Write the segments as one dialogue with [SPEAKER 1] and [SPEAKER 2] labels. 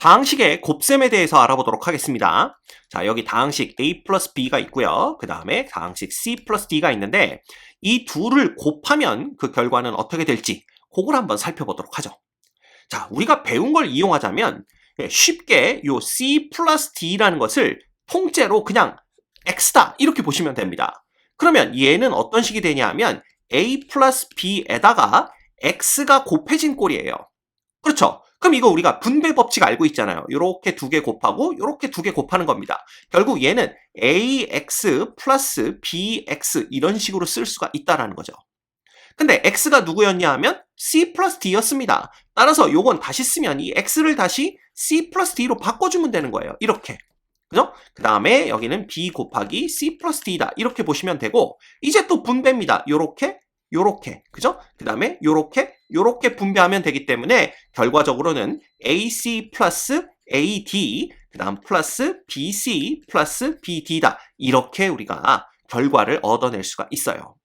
[SPEAKER 1] 다항식의 곱셈에 대해서 알아보도록 하겠습니다. 자, 여기 다항식 a 플러스 b가 있고요. 그 다음에 다항식 c 플러스 d가 있는데 이 둘을 곱하면 그 결과는 어떻게 될지 그걸 한번 살펴보도록 하죠. 자, 우리가 배운 걸 이용하자면 쉽게 요 c 플러스 d라는 것을 통째로 그냥 x다 이렇게 보시면 됩니다. 그러면 얘는 어떤 식이 되냐 하면 a 플러스 b에다가 x가 곱해진 꼴이에요. 그렇죠? 그럼 이거 우리가 분배 법칙 알고 있잖아요. 이렇게 두 개 곱하고 이렇게 두 개 곱하는 겁니다. 결국 얘는 ax 플러스 bx 이런 식으로 쓸 수가 있다라는 거죠. 근데 x가 누구였냐 하면 c 플러스 d였습니다. 따라서 요건 다시 쓰면 이 x를 다시 c 플러스 d로 바꿔주면 되는 거예요. 이렇게. 그죠? 그 다음에 여기는 b 곱하기 c 플러스 d다. 이렇게 보시면 되고 이제 또 분배입니다. 요렇게 요렇게 그죠? 그 다음에 요렇게 요렇게 분배하면 되기 때문에 결과적으로는 AC 플러스 AD 그 다음 플러스 BC 플러스 BD다 이렇게 우리가 결과를 얻어낼 수가 있어요.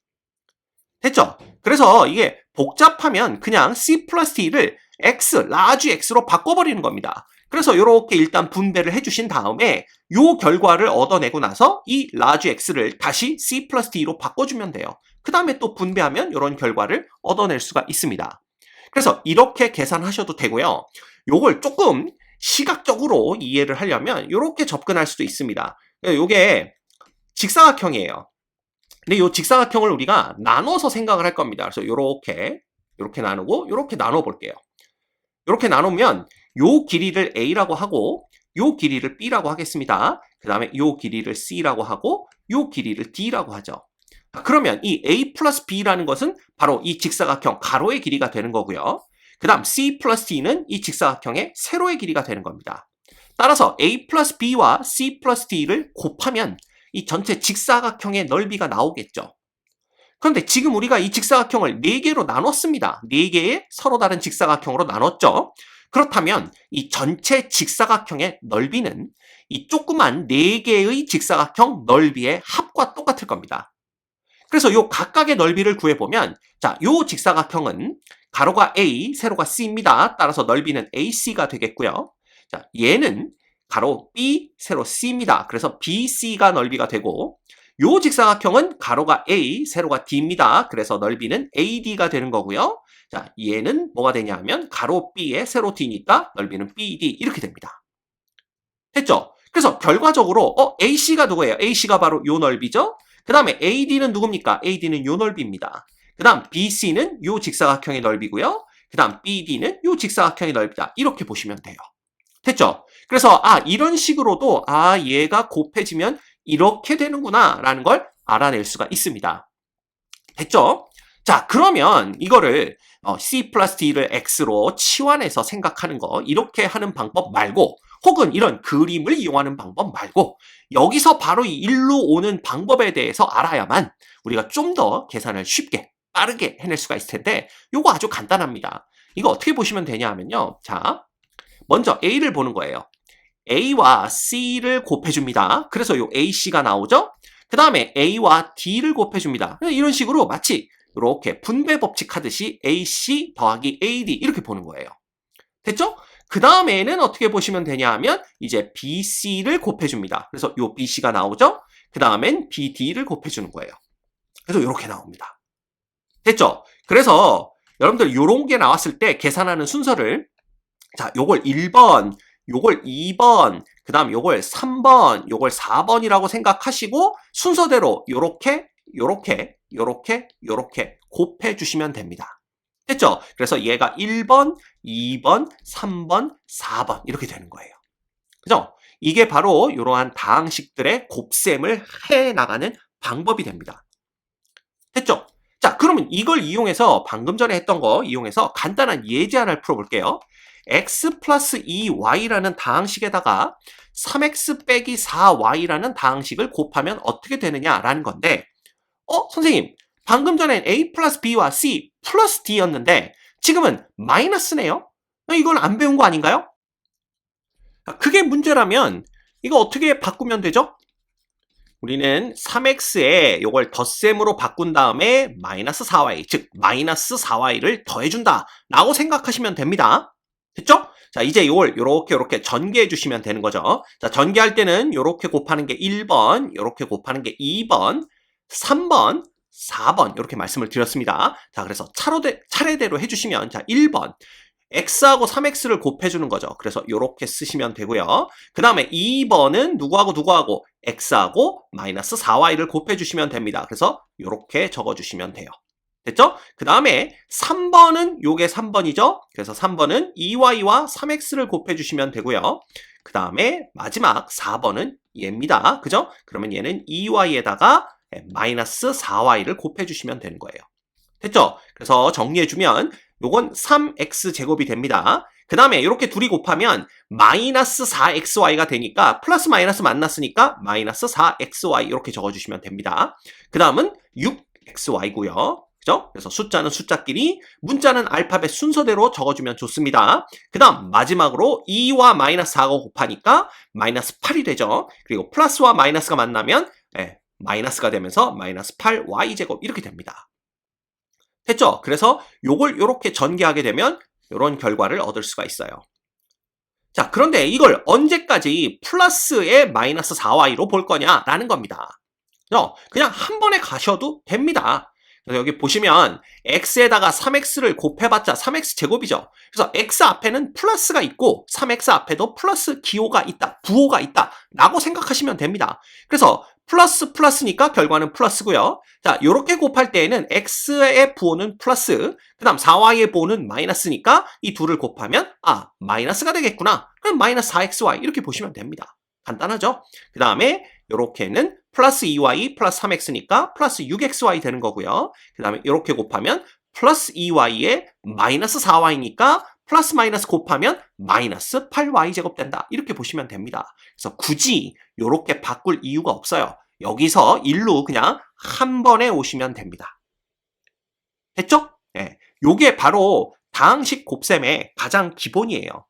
[SPEAKER 1] 됐죠? 그래서 이게 복잡하면 그냥 C 플러스 D를 X, 라지 X로 바꿔버리는 겁니다. 그래서 이렇게 일단 분배를 해주신 다음에 요 결과를 얻어내고 나서 이 라지 X를 다시 C 플러스 D로 바꿔주면 돼요. 그 다음에 또 분배하면 이런 결과를 얻어낼 수가 있습니다. 그래서 이렇게 계산하셔도 되고요. 요걸 조금 시각적으로 이해를 하려면 이렇게 접근할 수도 있습니다. 요게 직사각형이에요. 근데 이 직사각형을 우리가 나눠서 생각을 할 겁니다. 그래서 이렇게 이렇게 나누고 이렇게 나눠 볼게요. 이렇게 나누면 요 길이를 A라고 하고 요 길이를 B라고 하겠습니다. 그 다음에 요 길이를 C라고 하고 요 길이를 D라고 하죠. 그러면 이 a 플러스 b라는 것은 바로 이 직사각형 가로의 길이가 되는 거고요. 그 다음 c 플러스 d는 이 직사각형의 세로의 길이가 되는 겁니다. 따라서 a 플러스 b와 c 플러스 d를 곱하면 이 전체 직사각형의 넓이가 나오겠죠. 그런데 지금 우리가 이 직사각형을 4개로 나눴습니다. 4개의 서로 다른 직사각형으로 나눴죠. 그렇다면 이 전체 직사각형의 넓이는 이 조그만 4개의 직사각형 넓이의 합과 똑같을 겁니다. 그래서 요 각각의 넓이를 구해보면 자, 요 직사각형은 가로가 A, 세로가 C입니다. 따라서 넓이는 AC가 되겠고요. 자, 얘는 가로 B, 세로 C입니다. 그래서 BC가 넓이가 되고 요 직사각형은 가로가 A, 세로가 D입니다. 그래서 넓이는 AD가 되는 거고요. 자, 얘는 뭐가 되냐면 가로 B에 세로 D니까 넓이는 BD 이렇게 됩니다. 됐죠? 그래서 결과적으로 어 AC가 누구예요? AC가 바로 요 넓이죠? 그 다음에 AD는 누굽니까? AD는 요 넓이입니다. 그 다음 BC는 요 직사각형의 넓이고요. 그 다음 BD는 요 직사각형의 넓이다. 이렇게 보시면 돼요. 됐죠? 그래서 아 이런 식으로도 아 얘가 곱해지면 이렇게 되는구나 라는 걸 알아낼 수가 있습니다. 됐죠? 자 그러면 이거를 어, C 플러스 D를 X로 치환해서 생각하는 거 이렇게 하는 방법 말고 혹은 이런 그림을 이용하는 방법 말고 여기서 바로 이 일로 오는 방법에 대해서 알아야만 우리가 좀 더 계산을 쉽게 빠르게 해낼 수가 있을 텐데 요거 아주 간단합니다. 이거 어떻게 보시면 되냐 하면요. 자, 먼저 A를 보는 거예요. A와 C를 곱해줍니다. 그래서 요 AC가 나오죠? 그 다음에 A와 D를 곱해줍니다. 이런 식으로 마치 이렇게 분배 법칙 하듯이 AC 더하기 AD 이렇게 보는 거예요. 됐죠? 그 다음에는 어떻게 보시면 되냐 하면 이제 BC를 곱해줍니다. 그래서 요 BC가 나오죠? 그 다음엔 BD를 곱해주는 거예요. 그래서 이렇게 나옵니다. 됐죠? 그래서 여러분들 요런 게 나왔을 때 계산하는 순서를 자, 요걸 1번, 요걸 2번, 그 다음 요걸 3번, 요걸 4번이라고 생각하시고 순서대로 요렇게, 요렇게, 요렇게, 요렇게 곱해 주시면 됩니다. 됐죠? 그래서 얘가 1번, 2번, 3번, 4번 이렇게 되는 거예요. 그죠? 이게 바로 이러한 다항식들의 곱셈을 해 나가는 방법이 됩니다. 됐죠? 자, 그러면 이걸 이용해서 방금 전에 했던 거 이용해서 간단한 예제 하나를 풀어볼게요. x 플러스 2y라는 다항식에다가 3x 빼기 4y라는 다항식을 곱하면 어떻게 되느냐라는 건데 어? 선생님 방금 전엔 a 플러스 b와 c 플러스 d였는데 지금은 마이너스네요. 이건 안 배운 거 아닌가요? 그게 문제라면 이거 어떻게 바꾸면 되죠? 우리는 3x에 이걸 덧셈으로 바꾼 다음에 마이너스 4y, 즉 마이너스 4y를 더해준다 라고 생각하시면 됩니다. 됐죠? 자, 이제 이걸 요렇게 요렇게 전개해 주시면 되는 거죠. 자, 전개할 때는 요렇게 곱하는 게 1번, 요렇게 곱하는 게 2번, 3번, 4번 이렇게 말씀을 드렸습니다. 자, 그래서 차로대, 차례대로 해주시면 자 1번 x하고 3x를 곱해주는 거죠. 그래서 이렇게 쓰시면 되고요. 그 다음에 2번은 누구하고 누구하고 x하고 마이너스 4y를 곱해주시면 됩니다. 그래서 이렇게 적어주시면 돼요. 됐죠? 그 다음에 3번은 요게 3번이죠? 그래서 3번은 2y와 3x를 곱해주시면 되고요. 그 다음에 마지막 4번은 얘입니다. 그죠? 그러면 얘는 2y에다가 마이너스 4y를 곱해주시면 되는 거예요. 됐죠? 그래서 정리해주면 요건 3x 제곱이 됩니다. 그 다음에 이렇게 둘이 곱하면 마이너스 4xy가 되니까 플러스 마이너스 만났으니까 마이너스 4xy 이렇게 적어주시면 됩니다. 그 다음은 6xy고요. 그죠? 그래서 숫자는 숫자끼리, 문자는 알파벳 순서대로 적어주면 좋습니다. 그 다음 마지막으로 2와 마이너스 4가 곱하니까 마이너스 8이 되죠. 그리고 플러스와 마이너스가 만나면 예, 마이너스가 되면서 마이너스 8y제곱 이렇게 됩니다. 됐죠? 그래서 요걸 이렇게 전개하게 되면 이런 결과를 얻을 수가 있어요. 자, 그런데 이걸 언제까지 플러스에 마이너스 4y로 볼 거냐라는 겁니다. 그냥 한 번에 가셔도 됩니다. 여기 보시면 x에다가 3x를 곱해봤자 3x 제곱이죠. 그래서 x 앞에는 플러스가 있고 3x 앞에도 플러스 기호가 있다, 부호가 있다 라고 생각하시면 됩니다. 그래서 플러스 플러스니까 결과는 플러스고요. 자, 이렇게 곱할 때에는 x의 부호는 플러스, 그 다음 4y의 부호는 마이너스니까 이 둘을 곱하면 아, 마이너스가 되겠구나. 그럼 마이너스 4xy 이렇게 보시면 됩니다. 간단하죠? 그 다음에 이렇게는 플러스 2y 플러스 3x니까 플러스 6xy 되는 거고요. 그 다음에 이렇게 곱하면 플러스 2y에 마이너스 4y니까 플러스 마이너스 곱하면 마이너스 8y제곱 된다. 이렇게 보시면 됩니다. 그래서 굳이 이렇게 바꿀 이유가 없어요. 여기서 일로 그냥 한 번에 오시면 됩니다. 됐죠? 네. 요게 바로 다항식 곱셈의 가장 기본이에요.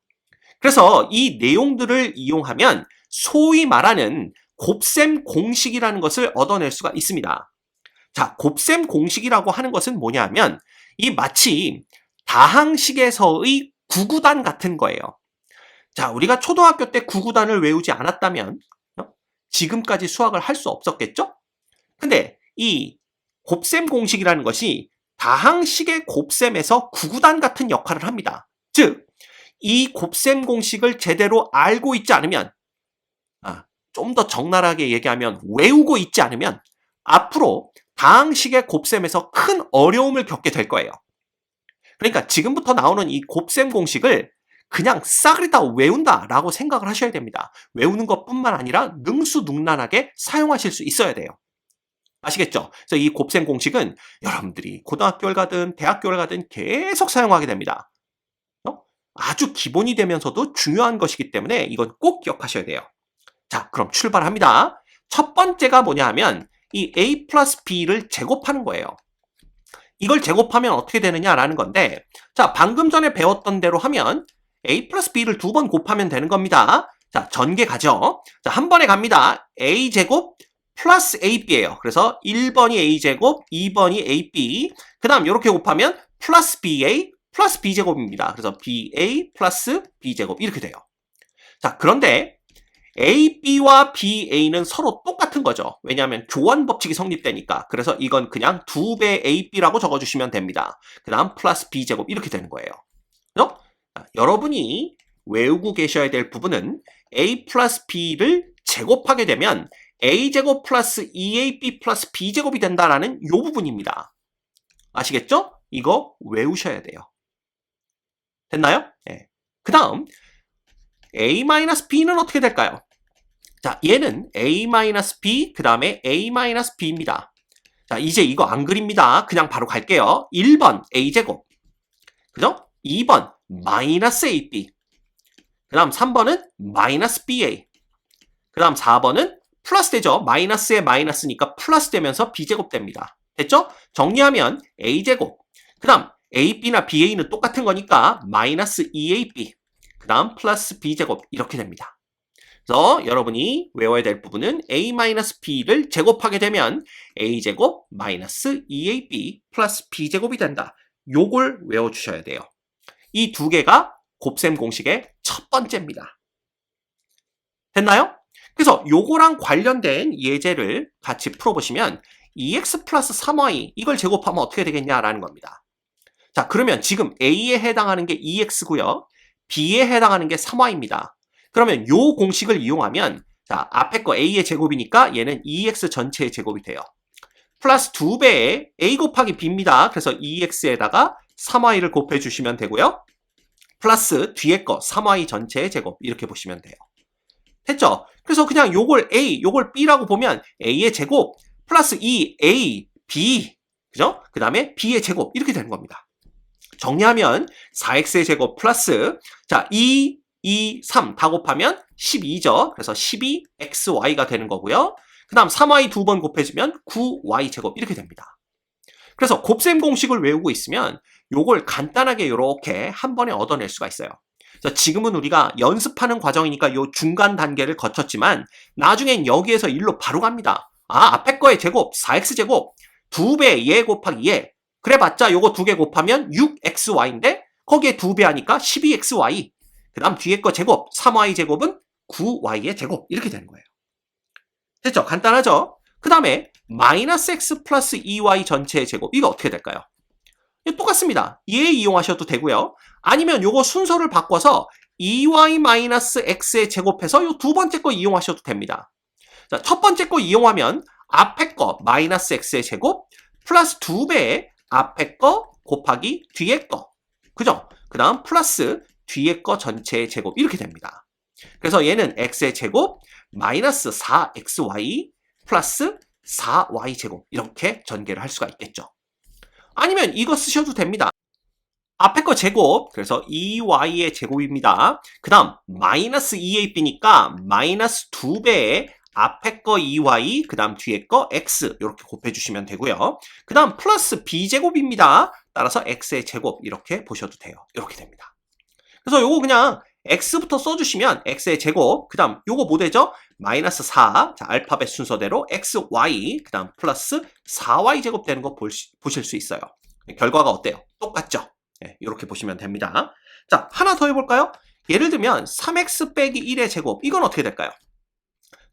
[SPEAKER 1] 그래서 이 내용들을 이용하면 소위 말하는 곱셈 공식이라는 것을 얻어낼 수가 있습니다. 자, 곱셈 공식이라고 하는 것은 뭐냐면 이 마치 다항식에서의 구구단 같은 거예요. 자, 우리가 초등학교 때 구구단을 외우지 않았다면 어? 지금까지 수학을 할 수 없었겠죠? 근데 이 곱셈 공식이라는 것이 다항식의 곱셈에서 구구단 같은 역할을 합니다. 즉, 이 곱셈 공식을 제대로 알고 있지 않으면, 아, 좀 더 적나라하게 얘기하면 외우고 있지 않으면 앞으로 다항식의 곱셈에서 큰 어려움을 겪게 될 거예요. 그러니까 지금부터 나오는 이 곱셈 공식을 그냥 싸그리 다 외운다라고 생각을 하셔야 됩니다. 외우는 것뿐만 아니라 능수능란하게 사용하실 수 있어야 돼요. 아시겠죠? 그래서 이 곱셈 공식은 여러분들이 고등학교를 가든 대학교를 가든 계속 사용하게 됩니다. 어? 아주 기본이 되면서도 중요한 것이기 때문에 이건 꼭 기억하셔야 돼요. 자, 그럼 출발합니다. 첫 번째가 뭐냐 하면 이 a 플러스 b를 제곱하는 거예요. 이걸 제곱하면 어떻게 되느냐라는 건데 자 방금 전에 배웠던 대로 하면 a 플러스 b를 두 번 곱하면 되는 겁니다. 자 전개 가죠. 자 한 번에 갑니다. a 제곱 플러스 ab예요. 그래서 1번이 a 제곱, 2번이 ab. 그 다음 이렇게 곱하면 플러스 ba 플러스 b 제곱입니다. 그래서 ba 플러스 b 제곱 이렇게 돼요. 자 그런데 AB와 BA는 서로 똑같은 거죠. 왜냐하면 교환 법칙이 성립되니까. 그래서 이건 그냥 2배 AB라고 적어주시면 됩니다. 그 다음 플러스 B제곱 이렇게 되는 거예요. 어? 여러분이 외우고 계셔야 될 부분은 A 플러스 B를 제곱하게 되면 A제곱 플러스 2AB 플러스 B제곱이 된다라는 이 부분입니다. 아시겠죠? 이거 외우셔야 돼요. 됐나요? 네. 그 다음 A-B는 어떻게 될까요? 자, 얘는 A-B, 그 다음에 A-B입니다. 자, 이제 이거 안 그립니다. 그냥 바로 갈게요. 1번 A제곱. 그죠? 2번 마이너스 AB. 그 다음 3번은 마이너스 BA. 그 다음 4번은 플러스 되죠. 마이너스에 마이너스니까 플러스 되면서 B제곱 됩니다. 됐죠? 정리하면 A제곱. 그 다음 AB나 BA는 똑같은 거니까 마이너스 2AB. 그 다음 플러스 B제곱 이렇게 됩니다. 그래서 여러분이 외워야 될 부분은 a-b를 제곱하게 되면 a제곱 마이너스 2ab 플러스 b제곱이 된다. 요걸 외워주셔야 돼요. 이 두 개가 곱셈 공식의 첫 번째입니다. 됐나요? 그래서 요거랑 관련된 예제를 같이 풀어보시면 2x 플러스 3y 이걸 제곱하면 어떻게 되겠냐라는 겁니다. 자 그러면 지금 a에 해당하는 게 2x고요. b에 해당하는 게 3y입니다. 그러면 요 공식을 이용하면 자 앞에 거 a의 제곱이니까 얘는 2x 전체의 제곱이 돼요. 플러스 2배의 a 곱하기 b입니다. 그래서 2x에다가 3y를 곱해주시면 되고요. 플러스 뒤에 거 3y 전체의 제곱 이렇게 보시면 돼요. 됐죠? 그래서 그냥 요걸 a, 요걸 b라고 보면 a의 제곱 플러스 2a, b 그죠? 그 다음에 b의 제곱 이렇게 되는 겁니다. 정리하면 4x의 제곱 플러스 자 2, 2, 3 다 곱하면 12죠. 그래서 12xy가 되는 거고요. 그 다음 3y 두 번 곱해주면 9y 제곱 이렇게 됩니다. 그래서 곱셈 공식을 외우고 있으면 요걸 간단하게 이렇게 한 번에 얻어낼 수가 있어요. 자, 지금은 우리가 연습하는 과정이니까 요 중간 단계를 거쳤지만 나중엔 여기에서 일로 바로 갑니다. 아, 앞에 거의 제곱 4x제곱 2배 얘 곱하기 얘 그래봤자 요거 두 개 곱하면 6xy인데 거기에 두 배 하니까 12xy 그 다음 뒤에 거 제곱 3y 제곱은 9y의 제곱 이렇게 되는 거예요. 됐죠? 간단하죠? 그 다음에 마이너스 x 플러스 2y 전체의 제곱 이거 어떻게 될까요? 똑같습니다. 얘 이용하셔도 되고요. 아니면 요거 순서를 바꿔서 2y 마이너스 x의 제곱해서 요 두 번째 거 이용하셔도 됩니다. 자, 첫 번째 거 이용하면 앞에 거 마이너스 x의 제곱 플러스 2배의 앞에 거 곱하기 뒤에 거. 그죠? 그 다음 플러스 뒤에 거 전체의 제곱 이렇게 됩니다. 그래서 얘는 x의 제곱 마이너스 4xy 플러스 4y 제곱 이렇게 전개를 할 수가 있겠죠. 아니면 이거 쓰셔도 됩니다. 앞에 거 제곱 그래서 2y의 제곱입니다. 그 다음 마이너스 2ab니까 마이너스 2배의 앞에 거 2y 그 다음 뒤에 거 x 이렇게 곱해주시면 되고요. 그 다음 플러스 b제곱입니다. 따라서 x의 제곱 이렇게 보셔도 돼요. 이렇게 됩니다. 그래서 요거 그냥 x부터 써주시면 x의 제곱 그 다음 요거 뭐 되죠? 마이너스 4 자, 알파벳 순서대로 xy 그 다음 플러스 4y 제곱 되는 거 볼, 보실 수 있어요. 결과가 어때요? 똑같죠? 네, 이렇게 보시면 됩니다. 자 하나 더 해볼까요? 예를 들면 3x 빼기 1의 제곱 이건 어떻게 될까요?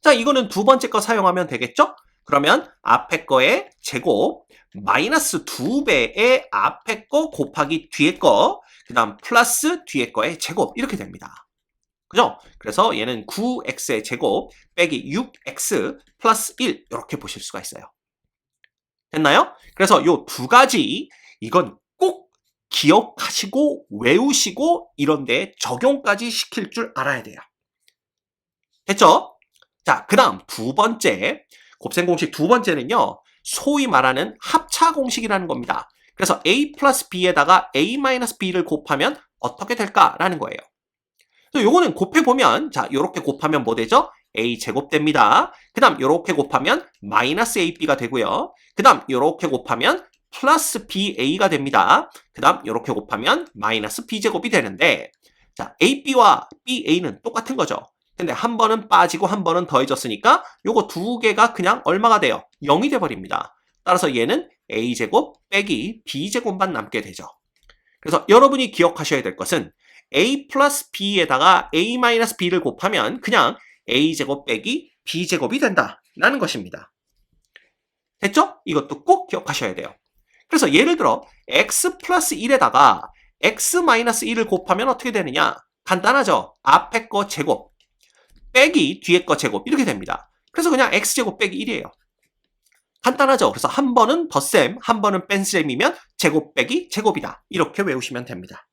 [SPEAKER 1] 자 이거는 두 번째 거 사용하면 되겠죠? 그러면 앞에 거의 제곱 마이너스 2배의 앞에 거 곱하기 뒤에 거, 그 다음 플러스 뒤에 거의 제곱 이렇게 됩니다. 그죠? 그래서 얘는 9x의 제곱 빼기 6x 플러스 1 이렇게 보실 수가 있어요. 됐나요? 그래서 요 두 가지 이건 꼭 기억하시고 외우시고 이런데 적용까지 시킬 줄 알아야 돼요. 됐죠? 자, 그 다음 두 번째 곱셈 공식 두 번째는요. 소위 말하는 합차 공식이라는 겁니다. 그래서 a 플러스 b에다가 a 마이너스 b를 곱하면 어떻게 될까라는 거예요. 요거는 곱해보면 자 요렇게 곱하면 뭐 되죠? a 제곱 됩니다. 그 다음 요렇게 곱하면 마이너스 ab가 되고요. 그 다음 요렇게 곱하면 플러스 ba가 됩니다. 그 다음 요렇게 곱하면 마이너스 b제곱이 되는데 자 ab와 ba는 똑같은 거죠. 근데 한 번은 빠지고 한 번은 더해졌으니까 요거 두 개가 그냥 얼마가 돼요? 0이 돼버립니다. 따라서 얘는 a제곱 빼기 b제곱만 남게 되죠. 그래서 여러분이 기억하셔야 될 것은 a 플러스 b에다가 a 마이너스 b를 곱하면 그냥 a제곱 빼기 b제곱이 된다라는 것입니다. 됐죠? 이것도 꼭 기억하셔야 돼요. 그래서 예를 들어 x 플러스 1에다가 x 마이너스 1을 곱하면 어떻게 되느냐? 간단하죠? 앞에 거 제곱 빼기 뒤에 거 제곱 이렇게 됩니다. 그래서 그냥 x제곱 빼기 1이에요. 간단하죠? 그래서 한 번은 덧셈, 한 번은 뺀셈이면 제곱 빼기 제곱이다. 이렇게 외우시면 됩니다.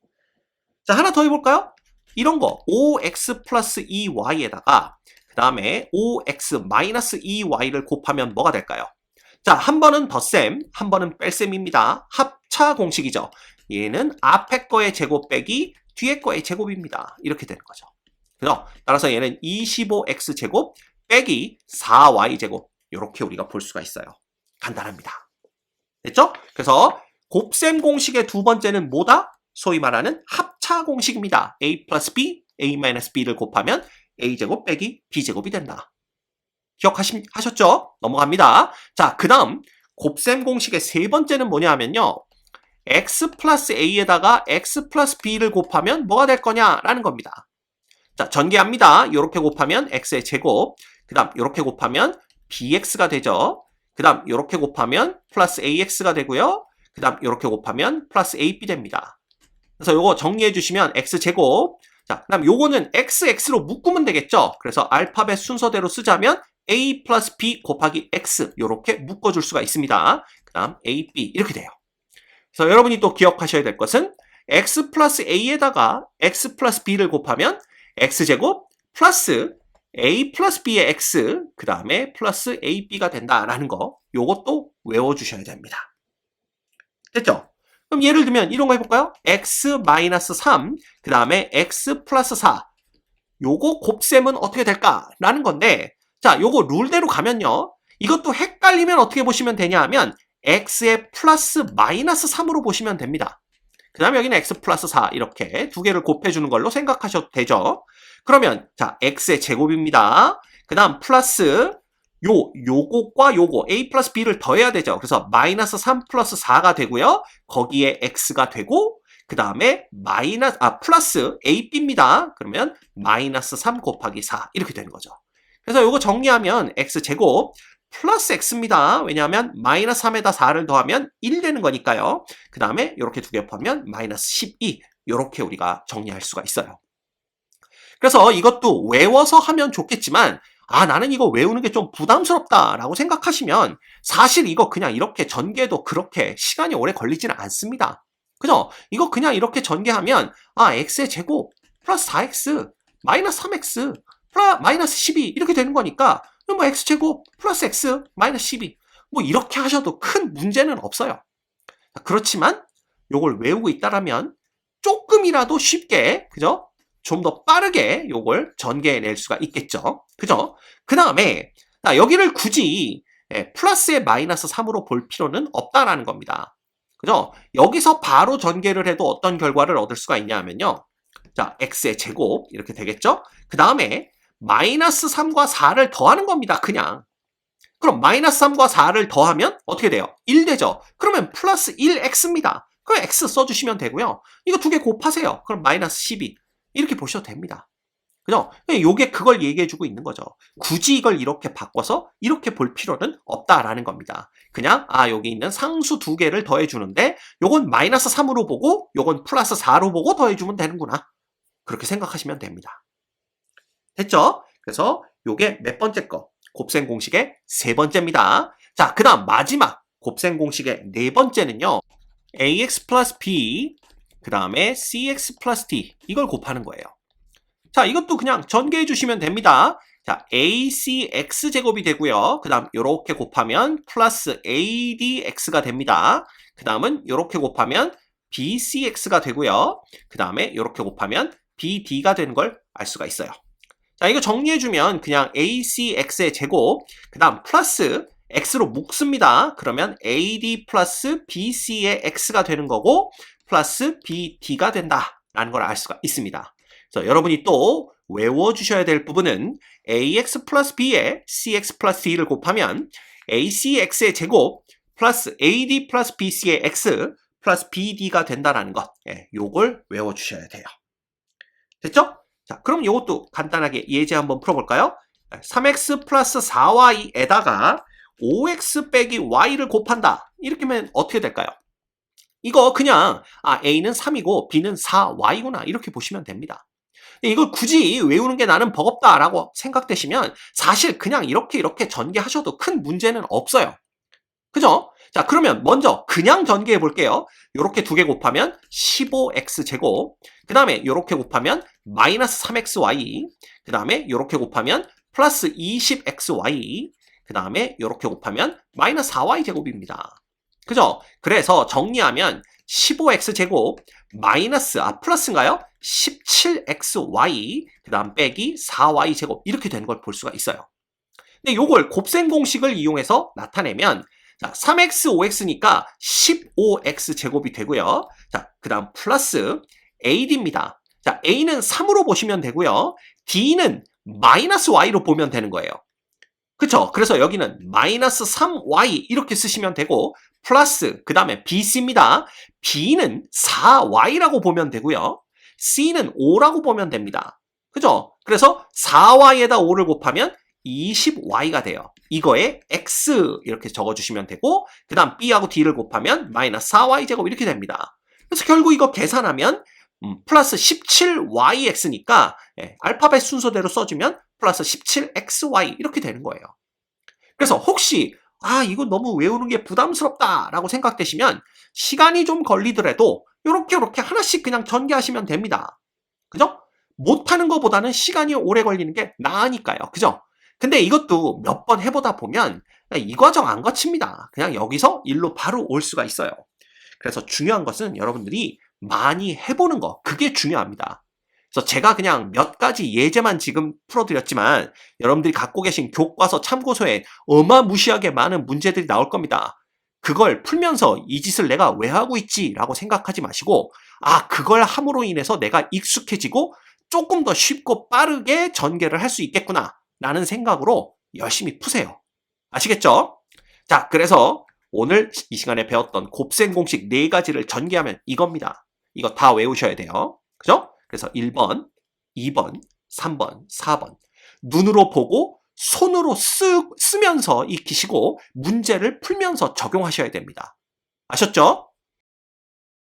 [SPEAKER 1] 자, 하나 더 해볼까요? 이런 거 5x 플러스 2y에다가 그 다음에 5x 마이너스 2y를 곱하면 뭐가 될까요? 자, 한 번은 덧셈, 한 번은 뺄셈입니다. 합차 공식이죠. 얘는 앞에 거의 제곱 빼기 뒤에 거의 제곱입니다. 이렇게 되는 거죠. 그죠? 따라서 얘는 25x 제곱 빼기 4y 제곱 이렇게 우리가 볼 수가 있어요. 간단합니다. 됐죠? 그래서 곱셈 공식의 두 번째는 뭐다? 소위 말하는 합차 공식입니다. a 플러스 b, a 마이너스 b를 곱하면 a 제곱 빼기 b 제곱이 된다. 기억하셨죠? 넘어갑니다. 자, 그 다음 곱셈 공식의 세 번째는 뭐냐 하면요. x 플러스 a에다가 x 플러스 b를 곱하면 뭐가 될 거냐라는 겁니다. 자, 전개합니다. 이렇게 곱하면 x의 제곱, 그 다음 이렇게 곱하면 bx가 되죠. 그 다음 이렇게 곱하면 플러스 ax가 되고요. 그 다음 이렇게 곱하면 플러스 ab 됩니다. 그래서 요거 정리해 주시면 x제곱, 자, 그 다음 요거는 xx로 묶으면 되겠죠. 그래서 알파벳 순서대로 쓰자면 a 플러스 b 곱하기 x 이렇게 묶어줄 수가 있습니다. 그 다음 ab 이렇게 돼요. 그래서 여러분이 또 기억하셔야 될 것은 x 플러스 a에다가 x 플러스 b를 곱하면 x제곱 플러스 a 플러스 b의 x 그 다음에 플러스 ab가 된다라는 거 요것도 외워주셔야 됩니다. 됐죠? 그럼 예를 들면 이런 거 해볼까요? x 마이너스 3, 그 다음에 x 플러스 4 요거 곱셈은 어떻게 될까라는 건데 자 요거 룰대로 가면요 이것도 헷갈리면 어떻게 보시면 되냐 하면 x의 플러스 마이너스 3으로 보시면 됩니다. 그 다음에 여기는 x 플러스 4 이렇게 두 개를 곱해주는 걸로 생각하셔도 되죠. 그러면 자 x의 제곱입니다. 그 다음 플러스 요 요것과 요거 a 플러스 b를 더해야 되죠. 그래서 마이너스 3 플러스 4가 되고요. 거기에 x가 되고 그 다음에 마이너스 아 플러스 ab입니다. 그러면 마이너스 3 곱하기 4 이렇게 되는 거죠. 그래서 요거 정리하면 x 제곱 플러스 x입니다. 왜냐하면 마이너스 3에다 4를 더하면 1 되는 거니까요. 그 다음에 이렇게 두개 곱하면 마이너스 12 이렇게 우리가 정리할 수가 있어요. 그래서 이것도 외워서 하면 좋겠지만 아 나는 이거 외우는 게 좀 부담스럽다라고 생각하시면 사실 이거 그냥 이렇게 전개도 그렇게 시간이 오래 걸리지는 않습니다. 그죠? 이거 그냥 이렇게 전개하면 아 x의 제곱 플러스 4x 마이너스 3x 플러 마이너스 12 이렇게 되는 거니까 뭐 x제곱 플러스 x 마이너스 12 뭐 이렇게 하셔도 큰 문제는 없어요. 그렇지만 요걸 외우고 있다라면 조금이라도 쉽게 그죠? 좀 더 빠르게 요걸 전개해낼 수가 있겠죠. 그죠? 그 다음에 여기를 굳이 예, 플러스에 마이너스 3으로 볼 필요는 없다라는 겁니다. 그죠? 여기서 바로 전개를 해도 어떤 결과를 얻을 수가 있냐면요. 자, x의 제곱 이렇게 되겠죠? 그 다음에 마이너스 3과 4를 더하는 겁니다. 그냥. 그럼 마이너스 3과 4를 더하면 어떻게 돼요? 1 되죠? 그러면 플러스 1x입니다. 그럼 x 써주시면 되고요. 이거 두 개 곱하세요. 그럼 마이너스 12. 이렇게 보셔도 됩니다. 그죠? 요게 그걸 얘기해주고 있는 거죠. 굳이 이걸 이렇게 바꿔서 이렇게 볼 필요는 없다라는 겁니다. 그냥 아 여기 있는 상수 두 개를 더해주는데 요건 마이너스 3으로 보고 요건 플러스 4로 보고 더해주면 되는구나. 그렇게 생각하시면 됩니다. 됐죠? 그래서 요게 몇 번째 거? 곱셈 공식의 세 번째입니다. 자, 그 다음 마지막 곱셈 공식의 네 번째는요. ax 플러스 b 그 다음에 cx 플러스 d 이걸 곱하는 거예요. 자, 이것도 그냥 전개해 주시면 됩니다. 자, acx 제곱이 되고요. 그 다음 요렇게 곱하면 플러스 adx가 됩니다. 그 다음은 요렇게 곱하면 bcx가 되고요. 그 다음에 요렇게 곱하면 bd가 되는 걸 알 수가 있어요. 자, 이거 정리해주면 그냥 ACX의 제곱, 그 다음 플러스 X로 묶습니다. 그러면 AD 플러스 BC의 X가 되는 거고, 플러스 BD가 된다 라는 걸 알 수가 있습니다. 그래서 여러분이 또 외워주셔야 될 부분은 AX 플러스 B에 CX 플러스 D를 곱하면 ACX의 제곱 플러스 AD 플러스 BC의 X 플러스 BD가 된다라는 것. 예, 요걸 외워주셔야 돼요. 됐죠? 자, 그럼 이것도 간단하게 예제 한번 풀어볼까요? 3x 플러스 4y에다가 5x 빼기 y를 곱한다. 이렇게 하면 어떻게 될까요? 이거 그냥 아 a는 3이고 b는 4y구나 이렇게 보시면 됩니다. 이걸 굳이 외우는 게 나는 버겁다라고 생각되시면 사실 그냥 이렇게 이렇게 전개하셔도 큰 문제는 없어요. 그죠? 자, 그러면 먼저 그냥 전개해 볼게요. 이렇게 두 개 곱하면 15x 제곱. 그 다음에 이렇게 곱하면 마이너스 3xy. 그 다음에 이렇게 곱하면 플러스 20xy. 그 다음에 이렇게 곱하면 마이너스 4y 제곱입니다. 그죠? 그래서 정리하면 15x 제곱 마이너스 아 플러스인가요? 17xy 그 다음 빼기 4y 제곱 이렇게 되는 걸 볼 수가 있어요. 근데 요걸 곱셈 공식을 이용해서 나타내면 자, 3x, 5x니까 15x 제곱이 되고요. 자, 그 다음 플러스 AD입니다. 자, A는 3으로 보시면 되고요. D는 마이너스 Y로 보면 되는 거예요. 그쵸? 그래서 여기는 마이너스 3Y 이렇게 쓰시면 되고 플러스 그 다음에 BC입니다. B는 4Y라고 보면 되고요. C는 5라고 보면 됩니다. 그죠? 그래서 4Y에다 5를 곱하면 20Y가 돼요. 이거에 X 이렇게 적어주시면 되고 그 다음 B하고 D를 곱하면 마이너스 4Y 제곱 이렇게 됩니다. 그래서 결국 이거 계산하면 음, 플러스 17YX니까 예, 알파벳 순서대로 써주면 플러스 17XY 이렇게 되는 거예요. 그래서 혹시 아 이거 너무 외우는 게 부담스럽다라고 생각되시면 시간이 좀 걸리더라도 이렇게 이렇게 하나씩 그냥 전개하시면 됩니다. 그죠? 못하는 것보다는 시간이 오래 걸리는 게 나으니까요. 그죠? 근데 이것도 몇 번 해보다 보면 이 과정 안 거칩니다. 그냥 여기서 일로 바로 올 수가 있어요. 그래서 중요한 것은 여러분들이 많이 해보는 거. 그게 중요합니다. 그래서 제가 그냥 몇 가지 예제만 지금 풀어드렸지만 여러분들이 갖고 계신 교과서 참고서에 어마무시하게 많은 문제들이 나올 겁니다. 그걸 풀면서 이 짓을 내가 왜 하고 있지? 라고 생각하지 마시고 아, 그걸 함으로 인해서 내가 익숙해지고 조금 더 쉽고 빠르게 전개를 할 수 있겠구나. 라는 생각으로 열심히 푸세요. 아시겠죠? 자, 그래서 오늘 이 시간에 배웠던 곱셈 공식 네 가지를 전개하면 이겁니다. 이거 다 외우셔야 돼요. 그죠? 그래서 1번, 2번, 3번, 4번. 눈으로 보고 손으로 쓰, 쓰면서 익히시고 문제를 풀면서 적용하셔야 됩니다. 아셨죠?